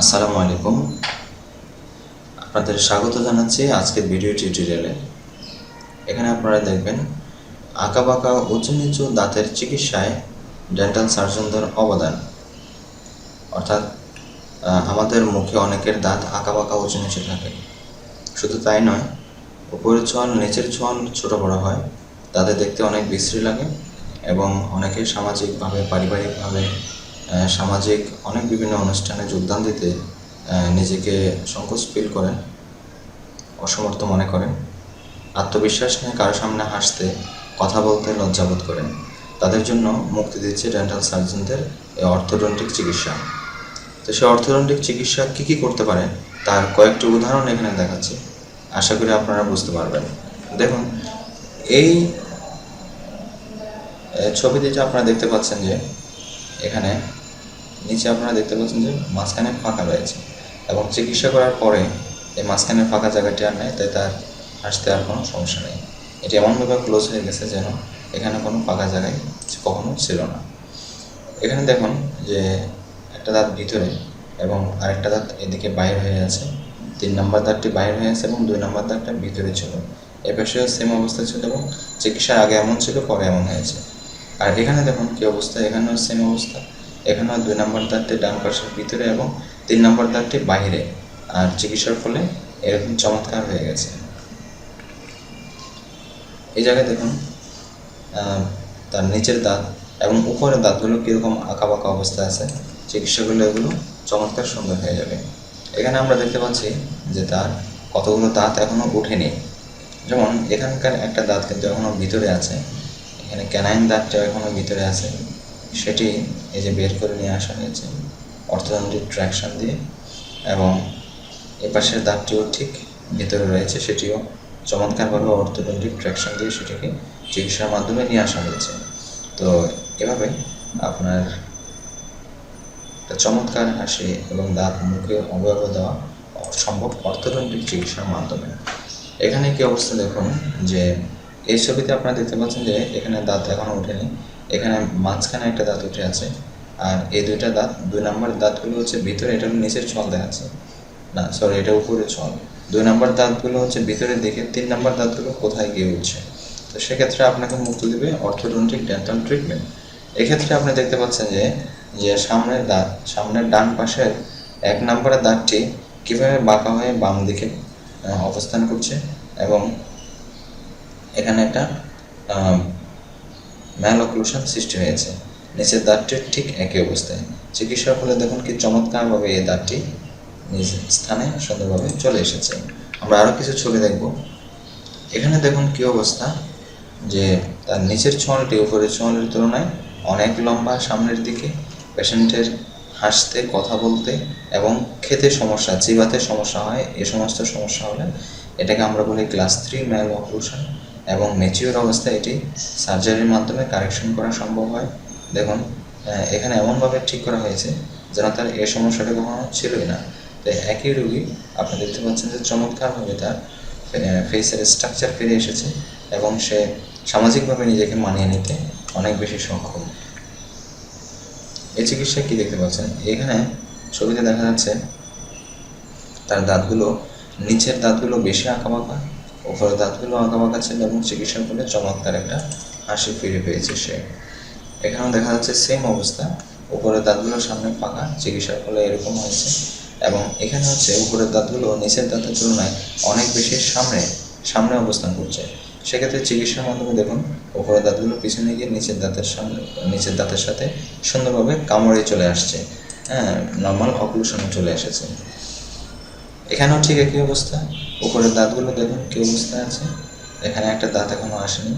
আসসালামু আলাইকুম। আপনাদের স্বাগত জানাচ্ছি আজকের ভিডিও টিউটোরিয়ালে। এখানে আপনারা দেখবেন আঁকা বাঁকা উঁচু নিচু দাঁতের চিকিৎসায় ডেন্টাল সার্জনদের অবদান। অর্থাৎ আমাদের মুখে অনেকের দাঁত আঁকা বাঁকা উঁচু নিচু থাকে। শুধু তাই নয়, উপরের ছোঁয়ান, নিচের ছোঁয়ান ছোট বড় হয়। তাদের দেখতে অনেক বিশ্রী লাগে এবং অনেকে সামাজিকভাবে, পারিবারিকভাবে সামাজিক অনেক বিভিন্ন অনুষ্ঠানে যোগদান দিতে নিজেকে সংকোচ ফিল করেন, অসমর্থ মনে করেন, আত্মবিশ্বাস নিয়ে কারও সামনে হাসতে, কথা বলতে লজ্জাবোধ করেন। তাদের জন্য মুক্তি দিচ্ছে ডেন্টাল সার্জনদের এই অর্থোডন্টিক চিকিৎসা। তো সেই অর্থোডন্টিক চিকিৎসা কী কী করতে পারে, তার কয়েকটি উদাহরণ এখানে দেখাচ্ছে। আশা করি আপনারা বুঝতে পারবেন। দেখুন, এই ছবিতে যে আপনারা দেখতে পাচ্ছেন যে, এখানে নিচে আপনারা দেখতে পাচ্ছেন যে মাঝখানে ফাঁকা রয়েছে এবং চিকিৎসা করার পরে এই মাঝখানে ফাঁকা জায়গাটি আর নেই, তাই তার আসতে আর কোনো সমস্যা নেই। এটি এমনভাবে ক্লোজ হয়ে গেছে যেন এখানে কোনো ফাঁকা জায়গায় কখনো ছিল না। এখানে দেখুন যে একটা দাঁত ভিতরে এবং আরেকটা দাঁত এদিকে বাইর হয়ে আছে। তিন নম্বর দাঁতটি বাইর হয়ে আছে এবং দুই নম্বর দাঁতটা ভিতরে ছিল। এ পাশেও সেম অবস্থা ছিল এবং চিকিৎসার আগে এমন ছিল, পরে এমন হয়েছে। আর এখানে দেখুন কী অবস্থা, এখানেও সেম অবস্থা। এখানেও দুই নম্বর দাঁতটি ডান পাশের ভিতরে এবং তিন নম্বর দাঁতটি বাইরে আর চিকিৎসার ফলে এরকম চমৎকার হয়ে গেছে। এই জায়গায় দেখুন তার নিচের দাঁত এবং উপরের দাঁতগুলো কীরকম আঁকা বাঁকা অবস্থায় আছে। চিকিৎসাগুলো এগুলো চমৎকার সুন্দর হয়ে যাবে। এখানে আমরা দেখতে পাচ্ছি যে তার কতগুলো দাঁত এখনও উঠেনি। যেমন এখানকার একটা দাঁত কিন্তু এখনও ভিতরে আছে। এখানে ক্যানাইন দাঁতটা এখনও ভিতরে আছে। সেটি এই যে বের করে নিয়ে আসা হয়েছে অর্থোডন্টিক ট্র্যাকশন দিয়ে এবং এ পাশের দাঁতটিও ঠিক ভেতরে রয়েছে, সেটিও চমৎকারভাবে অর্থোডন্টিক ট্র্যাকশন দিয়ে সেটিকে চিকিৎসার মাধ্যমে নিয়ে আসা হয়েছে। তো এভাবে আপনার চমৎকার হাসি এবং দাঁত মুখে অবয়ব দেওয়া সম্ভব অর্থোডন্টিক চিকিৎসার মাধ্যমে। এখানে কি অবস্থা দেখুন, যে এই ছবিতে আপনারা দেখতে পাচ্ছেন যে এখানে দাঁত এখনও ওঠেনি। এখানে মাঝখানে একটা দাঁত উঠে আছে, আর এই দুইটা দাঁত, দুই নম্বর দাঁতগুলো হচ্ছে ভিতরে, এটা হলো নিচের ছল দেখাচ্ছে না সরি এটা উপরে ছল। দুই নম্বর দাঁতগুলো হচ্ছে ভিতরের দিকে, তিন নম্বর দাঁতগুলো কোথায় গিয়ে উঠছে? তো সেক্ষেত্রে আপনাকে মুক্তি দেবে অর্থোডন্টিক ডেন্টাল ট্রিটমেন্ট এক্ষেত্রে আপনি দেখতে পাচ্ছেন যে যে সামনের দাঁত, সামনের ডান পাশের এক নম্বরের দাঁতটি কীভাবে বাঁকা হয়ে বাম দিকে অবস্থান করছে এবং এখানে একটা ম্যালঅক্লুশন সৃষ্টি হয়েছে। নিচের দাঁতটির ঠিক একই অবস্থায়। চিকিৎসার ফলে দেখুন কি চমৎকারভাবে এই দাঁতটি নিজ স্থানে সুন্দরভাবে চলে এসেছে। আমরা আরও কিছু ছবি দেখব। এখানে দেখুন কি অবস্থা, যে তার নিচের ছোঁয়ালটি উপরের ছোঁয়ালের তুলনায় অনেক লম্বা, সামনের দিকে পেশেন্টের হাসতে, কথা বলতে এবং খেতে সমস্যা, চিবাতে সমস্যা হয়, এ সমস্ত সমস্যা হলে এটাকে আমরা বলি ক্লাস থ্রি ম্যাল অক্লুশন এবং ম্যাচিওর অবস্থায় এটি সার্জারির মাধ্যমে কারেকশন করা সম্ভব হয়। দেখুন এখানে এমনভাবে ঠিক করা হয়েছে যেন তার এ সমস্যাটা কখনো ছিলই না। তো একই রোগী, আপনি দেখতে পাচ্ছেন যে চমৎকারভাবে তার ফেসের স্ট্রাকচার ফিরে এসেছে এবং সে সামাজিকভাবে নিজেকে মানিয়ে নিতে অনেক বেশি সক্ষম। এই চিকিৎসায় কী দেখতে পাচ্ছেন? এখানে ছবিতে দেখা যাচ্ছে, তার দাঁতগুলো, নিচের দাঁতগুলো বেশি আঁকাবাঁকা উপরের দাঁতগুলো আঁকাবাঁকা ছিল এবং চিকিৎসার ফলে চমৎকার একটা হাসি ফিরে পেয়েছে সে। এখানেও দেখা যাচ্ছে সেম অবস্থা। উপরের দাঁতগুলো সামনে পাকা, চিকিৎসার ফলে এরকম হয়েছে। এবং এখানে হচ্ছে উপরের দাঁতগুলো নিচের দাঁতের তুলনায় অনেক বেশি সামনে সামনে অবস্থান করছে। সেক্ষেত্রে চিকিৎসার মাধ্যমে দেখুন, উপরের দাঁতগুলো পিছনে গিয়ে নিচের দাঁতের সামনে, নিচের দাঁতের সাথে সুন্দরভাবে কামড়ে চলে আসছে। হ্যাঁ নর্মাল অক্লুশনে চলে এসেছে। এখানেও ঠিক একই অবস্থা। উপরের দাঁতগুলো দেখুন, কি অবস্থায় আছে? এখানে একটা দাঁত এখনও আসেনি।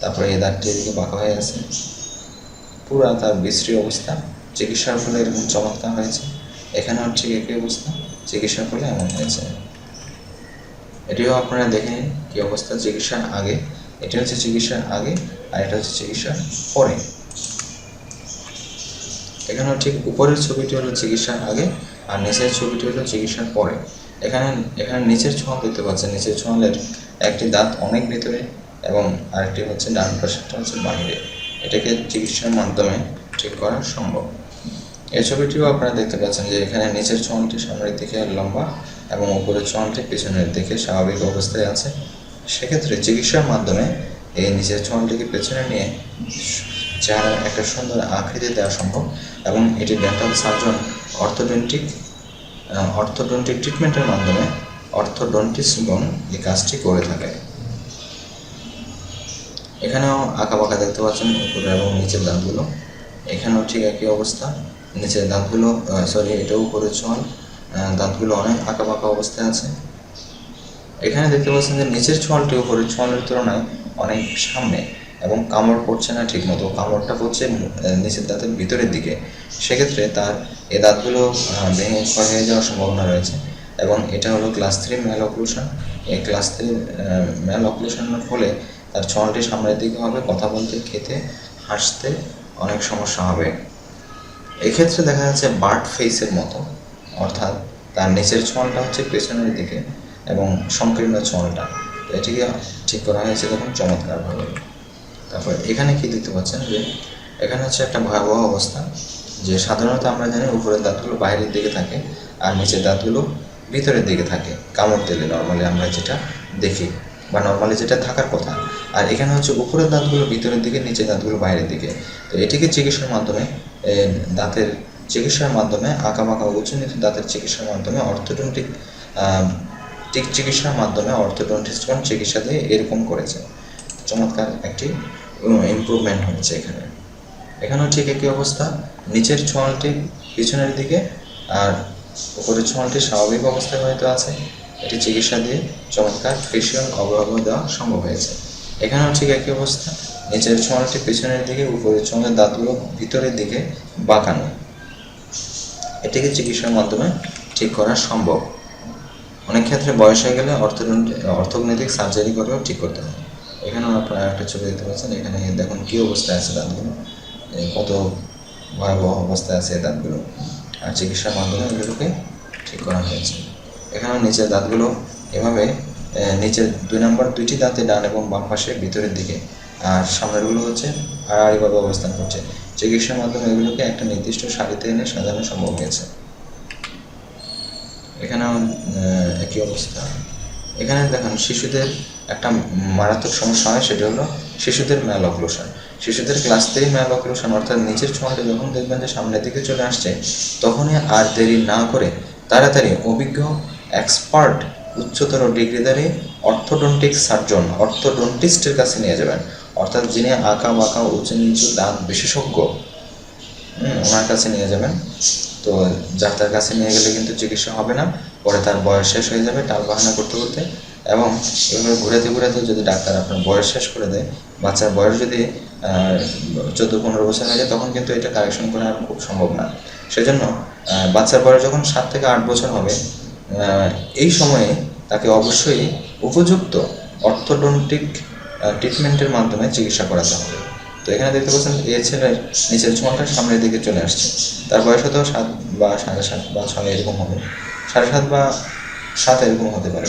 তারপরে এই দাঁতটি এদিকে বাঁকা হয়ে আছে। পুরো তার বিশ্রী অবস্থা। চিকিৎসার ফলে এরকম চমৎকার হয়েছে। এখানেও ঠিক একই অবস্থা। চিকিৎসার ফলে এমন হয়েছে। এটিও আপনারা দেখে নিন কি অবস্থা চিকিৎসার আগে। এটি হচ্ছে চিকিৎসার আগে আর এটা হচ্ছে চিকিৎসার পরে। এখানেও ঠিক উপরের ছবিটি হলো চিকিৎসার আগে আর নিচের ছবিটি হলো চিকিৎসার পরে। এখানে এখানে নিচের ছোঁয়াল দেখতে পাচ্ছেন। নিচের ছোঁয়ালের একটি দাঁত অনেক ভিতরে এবং আরেকটি হচ্ছে ডান পাশেরটা হচ্ছে বাইরে এটাকে চিকিৎসার মাধ্যমে ঠিক করা সম্ভব। এই ছবিটিও আপনারা দেখতে পাচ্ছেন যে এখানে নিচের চোয়ালটি সামনের দিকে লম্বা এবং উপরের চোয়ালটি পেছনের দিকে স্বাভাবিক অবস্থায় আছে। সেক্ষেত্রে চিকিৎসার মাধ্যমে এই নিচের চোয়ালটিকে পেছনে নিয়ে চেহারার একটা সুন্দর আকৃতি দেওয়া সম্ভব এবং এটি ডেন্টাল সার্জন অর্থোডেন্টিক অর্থোডন্টিক ট্রিটমেন্টের মাধ্যমে অর্থোডন্টিস্টগণ এই কাজটি করে থাকে। এখানেও আঁকা বাঁকা দেখতে পাচ্ছেন উপরে এবং নিচের দাঁতগুলো এখানেও ঠিক একই অবস্থা। নিচের দাঁতগুলো সরি এটাও উপরে আহ, দাঁতগুলো অনেক আঁকা বাঁকা অবস্থায় আছে। এখানে দেখতে পাচ্ছেন যে নিচের চোয়ালটি উপরের চোয়ালের তুলনায় অনেক সামনে। এবং কামড় পড়ছে না ঠিক মতো কামড়টা পড়ছে নিচের দাঁতের ভিতরের দিকে। সেক্ষেত্রে তার এ দাঁতগুলো ভেঙে ক্ষয় হয়ে যাওয়ার সম্ভাবনা রয়েছে। এবং এটা হলো ক্লাস থ্রি ম্যাল অক্লুশন এই ক্লাস থ্রি ম্যাল অক্লুশনের ফলে তার ছলটি সামনের দিকে হবে, কথা বলতে, খেতে, হাসতে অনেক সমস্যা হবে। এক্ষেত্রে দেখা যাচ্ছে বার্ড ফেসের মতো। অর্থাৎ তার নিচের ছলটা হচ্ছে পেছনের দিকে এবং সংকীর্ণ ছলটা এটিকে ঠিক করা হয়েছে তখন চমৎকারভাবে। তারপর এখানে কি দেখতে পাচ্ছেন যে এখানে হচ্ছে একটা ভয়াবহ অবস্থা, যে সাধারণত আমরা জানি উপরের দাঁতগুলো বাইরের দিকে থাকে আর নিচের দাঁতগুলো ভিতরের দিকে থাকে, কামড় দিলে নর্মালি আমরা যেটা দেখি বা নর্মালি যেটা থাকার কথা। আর এখানে হচ্ছে উপরের দাঁতগুলো ভিতরের দিকে, নিচের দাঁতগুলো বাইরের দিকে। তো এটিকে চিকিৎসার মাধ্যমে দাঁতের চিকিৎসার মাধ্যমে আঁকা বাঁকা উঁচু নিচু দাঁতের চিকিৎসার মাধ্যমে, অর্থোডন্টিক ঠিক চিকিৎসার মাধ্যমে অর্থোডন্টিস্টগণ চিকিৎসা দিয়ে এরকম করেছে। চমৎকার একটি ইমপ্রুভমেন্ট হয়েছে এখানে। এখানেও ঠিক একই অবস্থা। নিচের ছোঁয়ালটি পিছনের দিকে আর উপরের ছোঁয়ালটি স্বাভাবিক অবস্থায় হয়তো আছে। এটি চিকিৎসা দিয়ে চমৎকার ফেশিয়াল অবয়ব দেওয়া সম্ভব হয়েছে। এখানেও ঠিক একই অবস্থা। নিচের ছোঁয়ালটি পিছনের দিকে, উপরের ছোঁয়ালের দাঁতগুলো ভিতরের দিকে বাঁকানো। এটিকে চিকিৎসার মাধ্যমে ঠিক করা সম্ভব। অনেক ক্ষেত্রে বয়স হয়ে গেলে অর্থোগনেটিক সার্জারি করেও ঠিক করতে হয়। এখানেও আপনারা একটা ছবি দেখতে পাচ্ছেন এখানে দেখুন কী অবস্থায় আছে দাঁতগুলো কত ভয়াবহ অবস্থায় আছে দাঁতগুলো। আর চিকিৎসার মাধ্যমে এগুলোকে ঠিক করা হয়েছে। এখানেও নিচের দাঁতগুলো এভাবে নিচের দুই নম্বর দুইটি দাঁতে ডান এবং বাম পাশে ভিতরের দিকে। আর সামনেরগুলো হচ্ছে আড়াআড়িভাবে অবস্থান করছে। চিকিৎসার মাধ্যমে এগুলোকে একটা নির্দিষ্ট সারিতে এনে সাজানো সম্ভব হয়েছে। এখানেও আহ, একই অবস্থা। এখানে দেখেন শিশুদের একটা মারাত্মক সমস্যা হয়, সেটা হলো শিশুদের ম্যাল অক্লুশন শিশুদের ক্লাস ম্যাল অক্লুশন অর্থাৎ নিচের ছোঁয়াটা যখন দেখবেন যে সামনের দিকে চলে আসছে, তখনই আর দেরি না করে তাড়াতাড়ি অভিজ্ঞ এক্সপার্ট উচ্চতর ডিগ্রিধারী অর্থোডন্টিক সার্জন অর্থোডন্টিস্টের কাছে নিয়ে যাবেন। অর্থাৎ যিনি আঁকা বাঁকা, উঁচু নিচু দাঁত বিশেষজ্ঞ ওনার কাছে নিয়ে যাবেন। তো ডাক্তার কাছে নিয়ে গেলে কিন্তু চিকিৎসা হবে না, পরে তার বয়স শেষ হয়ে যাবে টাল বাহানা করতে করতে এবং এভাবে ঘুরাতে ঘুরাতে যদি ডাক্তার আপনার বয়স শেষ করে দেয়, বাচ্চার বয়স যদি চোদ্দ, পনেরো বছর হয়ে যায়, তখন কিন্তু এটা কারেকশন করা খুব সম্ভব না। সেজন্য বাচ্চার বয়স যখন সাত থেকে আট বছর হবে এই সময়ে তাকে অবশ্যই উপযুক্ত অর্থোডন্টিক ট্রিটমেন্টের মাধ্যমে চিকিৎসা করাতে হবে। তো এখানে দেখতে পাচ্ছেন, এ ছেলের নিচের ছোঁয়াটা সামনের দিকে চলে আসছে। তার বয়স হয়তো সাত বা সাড়ে সাত বা ছয় এরকম হবে। সাড়ে সাত বা সাত এরকম হতে পারে।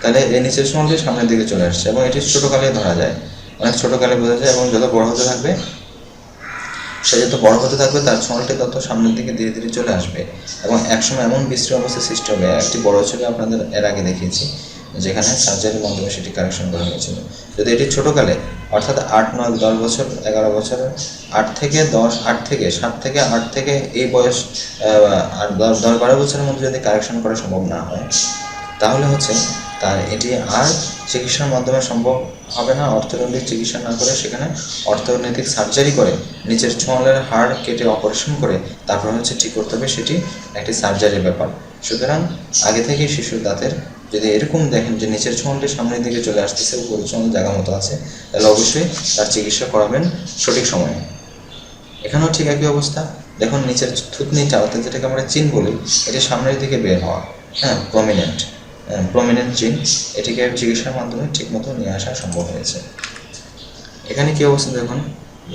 তাহলে এই নিচের ছোঁয়াটি সামনের দিকে চলে আসছে এবং এটি ছোটোকালে ধরা যায়। অনেক ছোটোকালে বোঝা যায় এবং যত বড় হতে থাকবে, সে যত বড় হতে থাকবে, তার ছোঁয়ালটি তত সামনের দিকে ধীরে ধীরে চলে আসবে। এবং একসময় এমন বিশ্রী অবস্থা সৃষ্টি হবে। একটি বড় ছবি আপনাদের এর আগে দেখিয়েছি, যেখানে সার্জারির মাধ্যমে সেটি কারেকশন করা হয়েছিল। যদি এটি ছোটোকালে, অর্থাৎ আট, নয়, দশ বছর, এগারো বছরের আট থেকে দশ, আট থেকে সাত থেকে আট থেকে এই বয়স আর দশ দশ, বারো বছরের মধ্যে যদি কারেকশন করা সম্ভব না হয়, তাহলে হচ্ছে তার এটি আর চিকিৎসার মাধ্যমে সম্ভব হবে না। অর্থনৈতিক চিকিৎসা না করে সেখানে অর্থনৈতিক সার্জারি করে নিচের ছোঁয়ালের হাড় কেটে অপারেশন করে তারপর হচ্ছে ঠিক করতে হবে, সেটি একটি সার্জারির ব্যাপার। সুতরাং আগে থেকে শিশুর দাঁতের যদি এরকম দেখেন যে নিচের ছোঁয়ালটি সামনের দিকে চলে আসতেছে, উপরের ছোঁয়াল জায়গা মতো আছে, তাহলে অবশ্যই তার চিকিৎসা করাবেন সঠিক সময়ে। এখানেও ঠিক একই অবস্থা। দেখুন, নিচের থুতনিটা অর্থাৎ যেটাকে আমরা চিন বলি, এটি সামনের দিকে বের হওয়া হ্যাঁ প্রমিনেন্ট প্রমিনেন্ট চিন এটিকে চিকিৎসার মাধ্যমে ঠিকমতো নিয়ে আসা সম্ভব হয়েছে। এখানে কি অবস্থা দেখুন?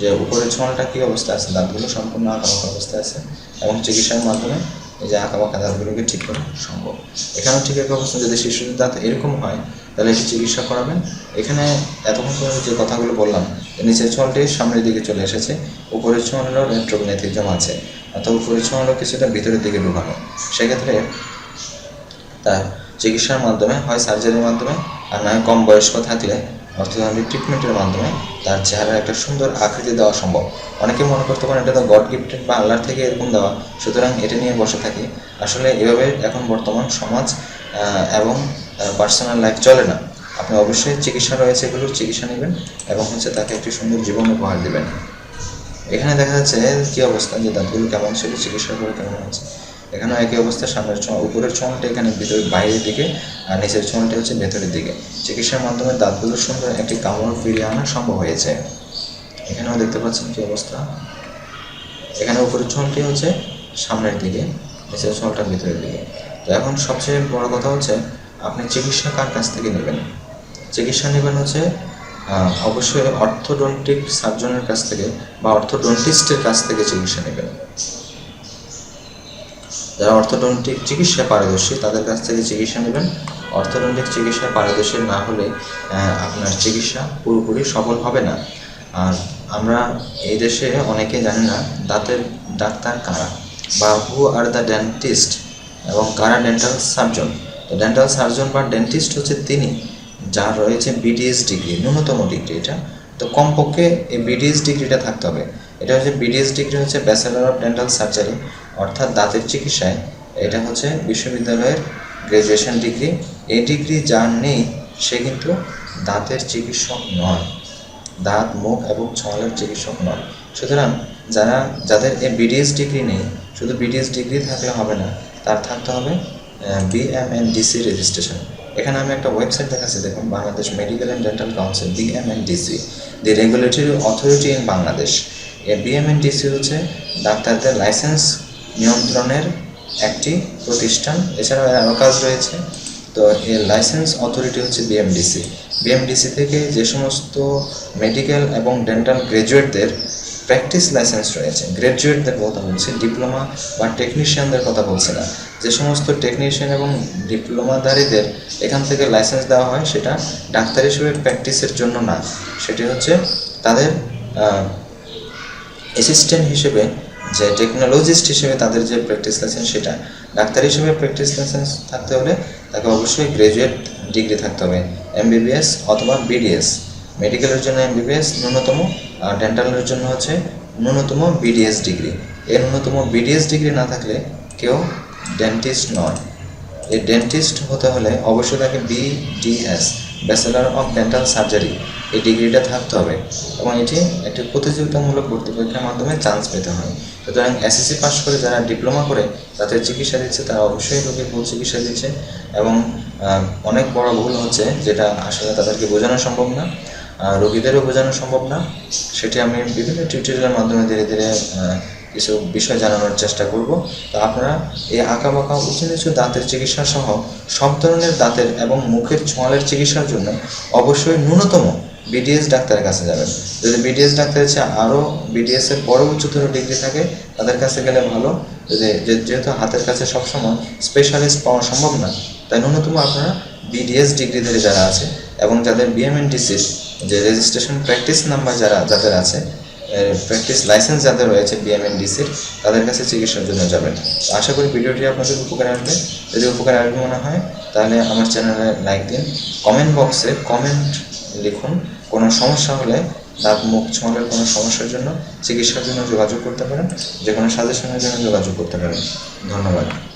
যে উপরের ছোঁয়ালটা কী অবস্থা আছে? দাঁতগুলো সম্পূর্ণ আঁকাবাঁকা অবস্থায় আছে এবং চিকিৎসার মাধ্যমে এই যে আঁকাবাঁকা দাঁতগুলোকে ঠিক করা সম্ভব। এখানেও ঠিক একই অবস্থা, যদি শিশুদের দাঁত এরকম হয়, তাহলে এটি চিকিৎসা করাবেন। এখানে এতক্ষণ পর্যন্ত যে কথাগুলো বললাম নিচের ছোঁয়ালটি সামনের দিকে চলে এসেছে, উপরের ছোঁয়ালেরও রেট্রোগনেথিজম আছে অথবা উপরের ছোঁয়া হলো কিছুটা ভিতরের দিকে ঢুকানো সেক্ষেত্রে তার চিকিৎসার মাধ্যমে, হয় সার্জারির মাধ্যমে, আর না কম বয়স্ক থাকলে অর্থোডন্টিক ট্রিটমেন্টের মাধ্যমে তার চেহারার একটা সুন্দর আকৃতি দেওয়া সম্ভব। অনেকে মনে করতে পারেন এটা তো গড গিফটেড বা আল্লাহর থেকে এরকম দেওয়া, সুতরাং এটা নিয়ে বসে থাকি। আসলে এভাবে এখন বর্তমান সমাজ এবং পার্সোনাল লাইফ চলে না। আপনি অবশ্যই চিকিৎসা রয়েছে এগুলোর চিকিৎসা নেবেন এবং হচ্ছে তাকে একটি সুন্দর জীবন উপহার দেবেন। এখানে দেখা যাচ্ছে কী অবস্থা, যে দাঁতগুলো কেমন ছিল চিকিৎসা করে কেমন আছে এখানেও একই অবস্থা, সামনের উপরের ছোঁয়াটা এখানে ভিতরে বাইরের দিকে, আর নিচের ছোঁয়াটা হচ্ছে ভেতরের দিকে। চিকিৎসার মাধ্যমে দাঁতগুলোর সুন্দর একটি কামড় ফিরিয়ে আনা সম্ভব হয়েছে। এখানেও দেখতে পাচ্ছেন কি অবস্থা। এখানে উপরের ছোঁয়াটি হচ্ছে সামনের দিকে, নিচের ছোঁয়াটা ভিতরের দিকে। তো এখন সবচেয়ে বড় কথা হচ্ছে, আপনি চিকিৎসা কার কাছ থেকে নেবেন? চিকিৎসা নেবেন হচ্ছে অবশ্যই অর্থোডন্টিক সার্জনের কাছ থেকে বা অর্থোডন্টিস্টের কাছ থেকে চিকিৎসা নেবেন। যারা অর্থোডন্টিক চিকিৎসায় পারদর্শী, তাদের কাছ থেকে চিকিৎসা নেবেন। অর্থোডন্টিক চিকিৎসায় পারদর্শী না হলে আপনার চিকিৎসা পুরোপুরি সফল হবে না। আর আমরা এই দেশে অনেকে জানি না দাঁতের ডাক্তার কারা বা হু আর দ্য ডেন্টিস্ট এবং কারা ডেন্টাল সার্জন তো ডেন্টাল সার্জন বা ডেন্টিস্ট হচ্ছে তিনি, যার রয়েছে বিডিএস ডিগ্রি ন্যূনতম ডিগ্রি এটা। তো কমপক্ষে এই বিডিএস ডিগ্রিটা থাকতে হবে। এটা হচ্ছে বিডিএস ডিগ্রি হচ্ছে ব্যাচেলার অফ ডেন্টাল সার্জারি অর্থাৎ দাঁতের চিকিৎসায়, এটা হচ্ছে বিশ্ববিদ্যালয়ের গ্র্যাজুয়েশন ডিগ্রি এই ডিগ্রি যার নেই, সে কিন্তু দাঁতের চিকিৎসক নয়। দাঁত, মুখ এবং ছলের চিকিৎসক নয়। সুতরাং যারা, যাদের এই বিডিএস ডিগ্রি নেই, শুধু বিডিএস ডিগ্রি থাকলে হবে না, তার থাকতে হবে বিএমএনডিসি রেজিস্ট্রেশন এখানে আমি একটা ওয়েবসাইট দেখাচ্ছি, দেখুন, Bangladesh medical and dental council BMNDC the regulatory authority in Bangladesh এই বিএমএনডিসি হচ্ছে ডাক্তারদের লাইসেন্স নিয়ন্ত্রণের একটি প্রতিষ্ঠান। এছাড়াও আরও কাজ রয়েছে। তো এর লাইসেন্স অথরিটি হচ্ছে বিএমডিসি বিএমডিসি থেকে যে সমস্ত মেডিকেল এবং ডেন্টাল গ্র্যাজুয়েটদের প্র্যাকটিস লাইসেন্স রয়েছে। গ্র্যাজুয়েটদের কথা বলছি ডিপ্লোমা বা টেকনিশিয়ানদের কথা বলছি না। যে সমস্ত টেকনিশিয়ান এবং ডিপ্লোমাধারীদের এখান থেকে লাইসেন্স দেওয়া হয়, সেটা ডাক্তার হিসেবে প্র্যাকটিসের জন্য না। সেটি হচ্ছে তাদের অ্যাসিস্ট্যান্ট হিসেবে যে টেকনোলজিস্ট হিসেবে তাদের যে প্র্যাকটিস লাইসেন্স সেটা, ডাক্তার হিসেবে প্র্যাকটিস লাইসেন্স থাকতে হলে তাকে অবশ্যই গ্র্যাজুয়েট ডিগ্রি থাকতে হবে। এমবিবিএস অথবা বিডিএস মেডিকেলের জন্য এমবিবিএস ন্যূনতম, আর ডেন্টালের জন্য হচ্ছে ন্যূনতম বিডিএস ডিগ্রি এই ন্যূনতম বিডিএস ডিগ্রি না থাকলে কেউ ডেন্টিস্ট নয়। এই ডেন্টিস্ট হতে হলে অবশ্যই তাকে BDS bachelor of dental surgery এই ডিগ্রিটা থাকতে হবে এবং এটি একটি প্রতিযোগিতামূলক ভর্তি পরীক্ষার মাধ্যমে চান্স পেতে হয়। সুতরাং এসএসসি পাস করে যারা ডিপ্লোমা করে, তাদের চিকিৎসা দিচ্ছে, তারা অবশ্যই রোগীর ভুল চিকিৎসা দিচ্ছে এবং অনেক বড় ভুল হচ্ছে যেটা আসলে তাদেরকে বোঝানো সম্ভব না। রোগীদেরও বোঝানো সম্ভব না। সেটি আমি বিভিন্ন টিউটোরিয়ালের মাধ্যমে ধীরে ধীরে কিছু বিষয় জানানোর চেষ্টা করব। তো আপনারা এই আঁকা বাঁকা উঁচু নিচু দাঁতের চিকিৎসা সহ সব ধরনের দাঁতের এবং মুখের ছোঁয়ালের চিকিৎসার জন্য অবশ্যই ন্যূনতম বিডিএস ডাক্তারের কাছে যাবেন। যদি বিডিএস ডাক্তারের চেয়ে আরও বিডিএস এর বড় উচ্চতর ডিগ্রি থাকে, তাদের কাছে গেলে ভালো। যদি যেহেতু হাতের কাছে সবসময় স্পেশালিস্ট পাওয়া সম্ভব না, তাই ন্যূনতম আপনারা বিডিএস ডিগ্রিধারী যারা আছে এবং যাদের বিএমএনটিসির যে রেজিস্ট্রেশন প্র্যাকটিস নাম্বার যারা, যাদের আছে প্র্যাকটিস লাইসেন্স যাদের রয়েছে বিএমএনডিসির তাদের কাছে চিকিৎসার জন্য যাবেন। আশা করি ভিডিওটি আপনাদের উপকারে আসবে। যদি উপকারে আসবে মনে হয়, তাহলে আমার চ্যানেলে লাইক দিন। কমেন্ট বক্সে কমেন্ট লিখুন। কোনো সমস্যা হলে দাঁত, মুখ ছোঁয়ালের কোনো সমস্যার জন্য চিকিৎসার জন্য যোগাযোগ করতে পারেন। যে কোনো সাজেশনের জন্য যোগাযোগ করতে পারেন। ধন্যবাদ।